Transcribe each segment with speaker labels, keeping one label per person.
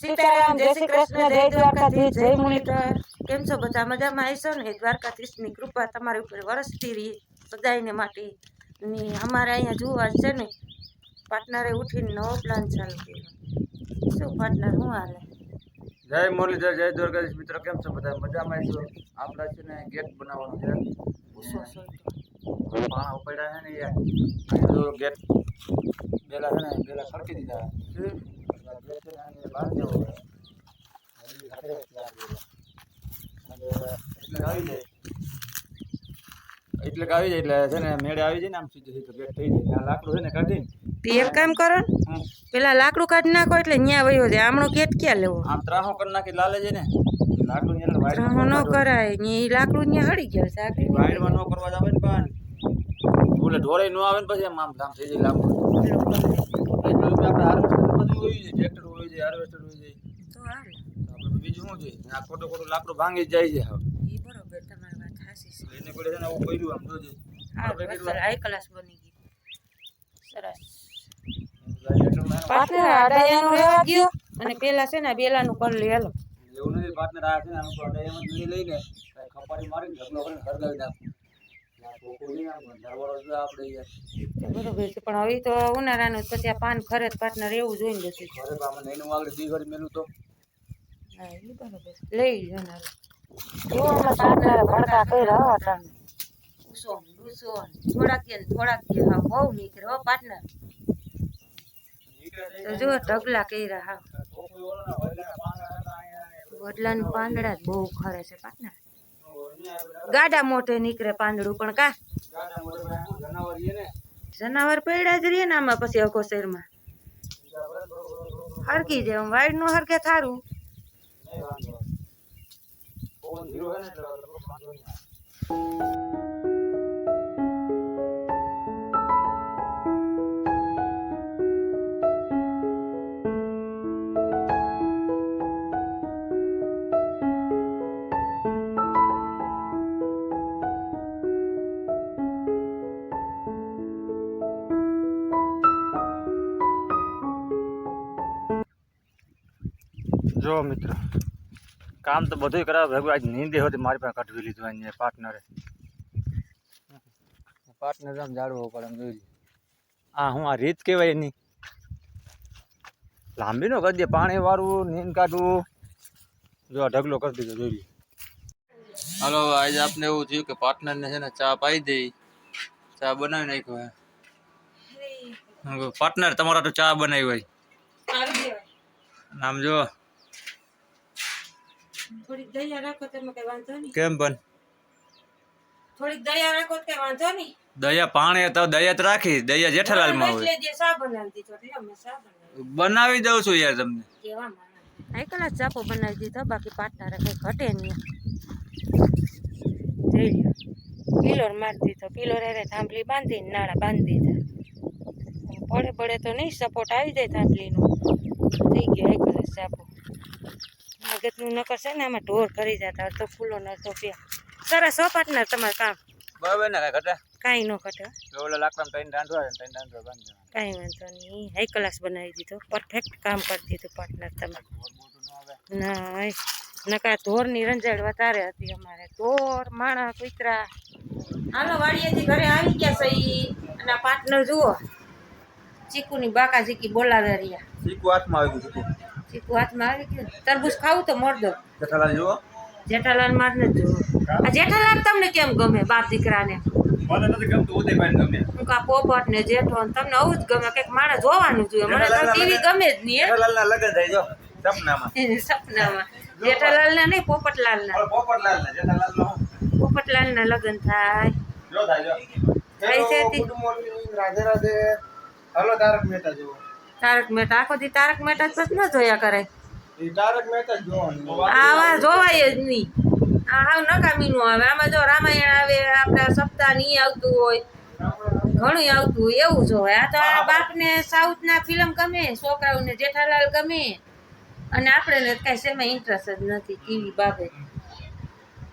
Speaker 1: સીતારામ જય શ્રી કૃષ્ણ જય દ્વારકાધીશ જય મુરલીધર કેમ છો બધા મજામાં? આવીશો ને? દ્વારકાધીશની કૃપા તમારી ઉપર વરસતી રહી બધાયને માટે. ને અમારે અહીંયા જોવા છે ને પાર્ટનરે ઉઠીને નવો પ્લાન ચાલુ કર્યો. શું પાર્ટનર શું હાલે?
Speaker 2: જય મુરલીધર જય દ્વારકાધીશ મિત્રો કેમ છો બધા? મજામાં આવશો આપણે છે ને ગેટ બનાવવાનો છે. પાણા ઉપાડ્યા છે ને યાર. જો ગેટ પેલા છે ને પેલા સરકી દીધા એટલે આવી જાય એટલે કે આવી જાય એટલે છે ને મેળે આવી જાય ને આમ સીધું સીધું ગેટ થઈ જાય. આ લાકડું છે ને કાઢી
Speaker 1: તે એક કામ કરો ને પેલા લાકડું કાઢી નાખો એટલે ન્યા વયો જાય. આમણો ગેટ ક્યાં લેવો?
Speaker 2: આમ ત્રાહો કરી નાખી લાલે છે ને. લાકડું
Speaker 1: ત્રાહો ન કરાય ને એ લાકડું ન્યા હળી ગયો છે આગળ
Speaker 2: વાઈડમાં ન કરવા જાવે આવે ને પણ ઓલે ઢોરે ન આવે ને પછી આમ આમ ધામ થઈ જાય લાકડું. એટલું આપણે હાર્વેસ્ટર બધું હોય છે ટ્રેક્ટર હોય છે હાર્વેસ્ટર હોય છે.
Speaker 1: તો
Speaker 2: આપણે બીજું શું છે? આ ખોટું ખોટું લાકડું ભાંગી જાય છે હવે.
Speaker 1: ઈ બરોબર તમારી વાત હાચી છે.
Speaker 2: એને કોઈ છે ને આવું કર્યું આમ જોજે
Speaker 1: હાઈ ક્લાસ બની ગઈ સરસ.
Speaker 2: એટલું ના-
Speaker 1: રહેવા ગયો અને પેલા છે ને બેલાનું કર લે હાલો
Speaker 2: એવું નથી પાર્ટનર આ છે ને આનું તો એમ જ લઈને ખપારી મારીને ઢગલો કરીને હરગાવી નાખું.
Speaker 1: પણ હવે તો ઉનાળાનું પછી આ પાન ખરે પાર્ટનર એવું જોઈને બધું
Speaker 2: તો તો
Speaker 1: લઈ જો પાર્ટનરે ભડકા કર્યા હો અટાણે. ઉસો ને થોડાક થોડાક કે. બહુ નીકળે હો પાર્ટનર તો જો ઢગલા કર્યા હા. વડલાનું પાંદડા જ બહુ ખરે છે પાર્ટનર ગાડા મોટે નીકળે પાંદડું પણ કા? જનાવર પડ્યા જ રહીએ ને આમાં પછી અકો શેરમાં હરકી જાય આમ વાઈડનું હરકે થારું.
Speaker 2: જો મિત્ર કામ તો બધું કરાવે ભેગું આજ નીંદે હોતી મારી પાસે કઢવી લીધું અહીંયા પાર્ટનરે. પાર્ટનર આમ જાળવો પડે એમ જોઈ લે. આ હું આ રીત કહેવાય એની. લાંબી નો કરી દે પાણી વાળવું નીંદ કાઢવું. જો આ ઢગલો કરી દીધો જોઈ લે. હાલો આજે આપને એવું થયું કે પાર્ટનરને છે ને ચા પાઈ દઈ ચા બનાવી નાખ્યો હે. પાર્ટનર તમારા તો ચા બનાવી હોય. નામ જો.
Speaker 1: થોડીક દયા રાખો તમે કઈ વાંધો નહીં.
Speaker 2: કેમ પણ?
Speaker 1: થોડીક દયા રાખો કઈ વાંધો નહીં.
Speaker 2: દયા પાણી તો દયા જ રાખી દયા જેઠાલાલમાં
Speaker 1: બસ
Speaker 2: હોય.
Speaker 1: બનાવી
Speaker 2: દઉં છું યાર તમને.
Speaker 1: કેવા માણસ. આ કલા ચાપો બનાવી દીધો બાકી પાટનારે રાખે ઘટે નહીં. જઈ પિલોર મારી દીધો પિલોર અરે થાંભલી બાંધી નાળા બાંધી દીધા. પડે પડે તો નહીં સપોર્ટ આવી જાય થાંભલીનો. થઈ ગયો એક કલાક ચાપો. મગજનું નકર છે ને આમાં ઢોર કરી જતા તો ફૂલો ન તો પ્યા સરસ હો પાર્ટનર તમારું કામ.
Speaker 2: બરાબર ને કાંઈ ઘટા?
Speaker 1: કાંઈ ન ઘટે. ઓલો
Speaker 2: ઓલા લાકડા ત્રણ રાંધવા ને ત્રણ રાંધવા બાંધી.
Speaker 1: કાંઈ વાંધો નહીં. હાઈ ક્લાસ બનાવી દીધો. પરફેક્ટ કામ કરી દીધું પાર્ટનર તમે
Speaker 2: ન આવે.
Speaker 1: ના ભાઈ નકા ઢોરની રંજાડ વધારે હતી અમારે. ઢોર માણા કૂતરા. હાલો વાડીએથી ઘરે આવી ગયા છે ઈ. અને પાર્ટનર જુઓ. ચીકુની બાકા ચીકી બોલાવે રહ્યા.
Speaker 2: ચીકુ હાથમાં આવી ગયું
Speaker 1: ચીકુ હાથમાં આવી ગયું તરબૂચ ખાવું તો મોર
Speaker 2: જેઠાલાલ જુઓ.
Speaker 1: જેઠાલાલ મારને જુઓ. આ જેઠાલાલ તમને કેમ ગમે બાપ દીકરાને?
Speaker 2: મને નથી ગમતું ઉદયભાઈ ગમે.
Speaker 1: હું કા પોપટ ને જેઠો તમને આવું જ ગમે. કંઈક માણસ જોવાનું જોઈએ. મને ટીવી ગમે જ નહીં હે.
Speaker 2: લગન થાય જો સપનામાં.
Speaker 1: સપનામાં. જેઠાલાલ ના નહીં પોપટલાલ ના
Speaker 2: હવે પોપટલાલ ને જેઠાલાલ નો
Speaker 1: પોપટલાલ ના લગ્ન થાય
Speaker 2: જો. જો રાધે રાધે. હલો તારક મહેતા જુઓ.
Speaker 1: તારક મહેતા. આખો દી તારક મહેતા જ ન જોયા કરે.
Speaker 2: તારક મહેતા જોવાનું.
Speaker 1: આવા જોવાય જ નહીં આ હાવ નકામીનું આવે. આમાં જો રામાયણ આવે આપણા સપ્તાહની આવતું હોય. ઘણું આવતું હોય એવું જોવાય આ તો આ બાપને સાઉથના ફિલ્મ ગમે છોકરાઓને જેઠાલાલ ગમે. અને આપણે કાંઈ શેમાં ઇન્ટરેસ્ટ જ નથી ટીવી બાબત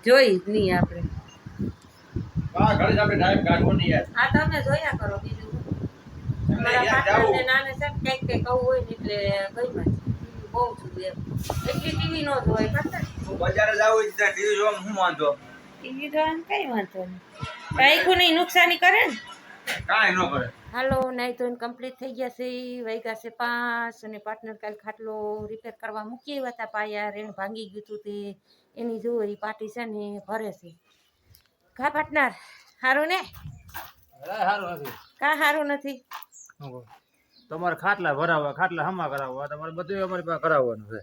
Speaker 1: જોઈ જ નહીં આપણે.
Speaker 2: નહીં
Speaker 1: આ તમે જોયા કરો બીજું. મારા નાને સાહેબ કંઈક કંઈક આવું હોય ને એટલે ગમ્યા બહુ છું એમ. એટલી ટીવી નો જોવાય પાછા
Speaker 2: હું બજારે જાવ ત્યાં ટીવી જોવા હું વાંધો?
Speaker 1: ટીવી જોવાનું કઈ વાંધો નહીં. બાઈકું નુકસાની કરે ને?
Speaker 2: કાંઈ ન કરે.
Speaker 1: હાલો નાઈ કમ્પ્લીટ થઈ ગયા છે વાગ્યા છે પાંચ અને પાર્ટનર કાલ ખાટલો રિપેર કરવા મૂકી આવ્યા હતા પાયા રેણ ભાંગી ગયું હતું તે. એની જો એ પાટી છે ને ભરે છે. કા પાર્ટનર સારું ને?
Speaker 2: સારું નથી.
Speaker 1: કા સારું નથી?
Speaker 2: તમારે ખાટલા ભરાવવા ખાટલા હમા કરાવવા તમારે બધું અમારી પાસે કરાવવાનું છે.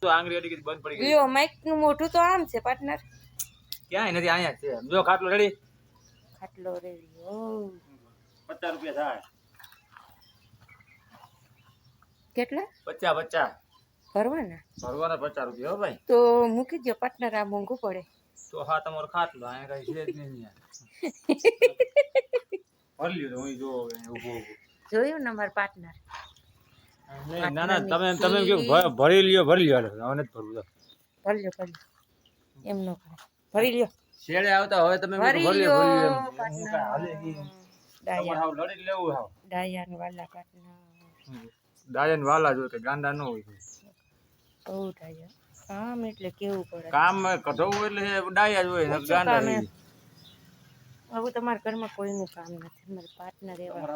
Speaker 2: તો આંગળી અડી બંધ પડી ગઈ.
Speaker 1: માઇકનું મોઢું તો આમ છે પાર્ટનર
Speaker 2: ક્યાંય નથી અહીંયા છે. જો ખાટલો રેડી.
Speaker 1: ખાટલો રેડી ઓ
Speaker 2: પચાસ રૂપિયા થાય.
Speaker 1: કેટલા?
Speaker 2: પચાસ પચાસ.
Speaker 1: ભરવાના?
Speaker 2: ભરવાના પચાસ રૂપિયા હો ભાઈ.
Speaker 1: તો મૂકી દો પાર્ટનર આ મોંઘું પડે.
Speaker 2: તો હા તમારો ખાટલો અહીંયા કઈ છે જ નહીં અહીંયા. તો હું જોવો ઊભો ઊભો.
Speaker 1: જોયું ને અમારા પાર્ટનર
Speaker 2: ના ના તમે તમે કેવું ભરી લ્યો ભરી લ્યો હવે નથી ભરવું
Speaker 1: ભરી લ્યો ભરી એમ ન કરે. ભરી લ્યો.
Speaker 2: શેડે આવતા હવે તમે
Speaker 1: ભરી
Speaker 2: ભરી લ્યો ભરી લ્યો
Speaker 1: લ્યો
Speaker 2: હું કાંઈ હાલે ઈ.
Speaker 1: ડાયા.
Speaker 2: હાવ લડી જ લેવું હાવ.
Speaker 1: ડાયાન વાલા
Speaker 2: જો કે ગાંડા ન હોય.
Speaker 1: બહુ ડાયા. કામ એટલે કેવું પડે.
Speaker 2: કામ કઢવું એટલે ડાયા જ હોય ને ગાંડા. હોય.
Speaker 1: હવે તમારા ઘરમાં કોઈનું કામ નથી. મારે પાર્ટનર એવા.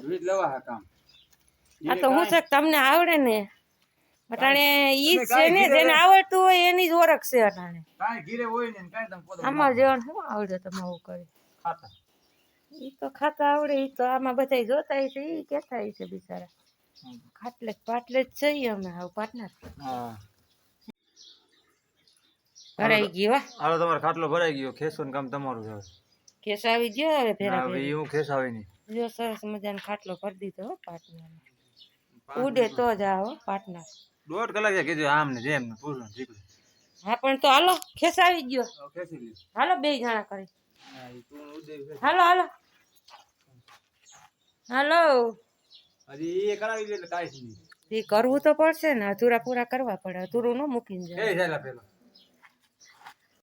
Speaker 2: જ લેવા હા કામ.
Speaker 1: આ તો હું છે તમને આવડે ને? અટાણે ઈ છે ને જેને આવડતું હોય એની જ ઓળખ છે અટાણે.
Speaker 2: કાઈ ઘીરે હોય ને કાઈ તમે પોતા
Speaker 1: આમાં જેવાનું શું આવડે તમે આવું કરી?
Speaker 2: ખાતા.
Speaker 1: ઈ તો ખાતા આવડે ઈ તો આમાં બધા જોતા છે ઈ કેતા છે બિચારા. ખાટલે પાટલે જ જઈએ અમે હવે પાર્ટનર
Speaker 2: હા.
Speaker 1: ભરાઈ ગયો હો.
Speaker 2: હાલો તમારો ખાટલો ભરાઈ ગયો. ખેસવાનું કામ તમારું છે
Speaker 1: આવી ગયો હવે ફેરા
Speaker 2: હવે હું ખેસાવે નહીં.
Speaker 1: જો સરસ મજાનો ખાટલો કરી દીધો હો ઉડે તો જ આવો પાર્ટનર
Speaker 2: દોઢ કલાક કીધું આમ ને જેમ ને પૂરું
Speaker 1: હા પણ તો હાલો ખેસ આવી ગયો હાલો બે જણા કરી. હાલો હાલો. હાલો.
Speaker 2: હજી એ કરાવી લે એટલે નહીં.
Speaker 1: એ કરવું તો પડશે ને અધૂરા પૂરા કરવા પડે અધૂરું ન મૂકીને જાય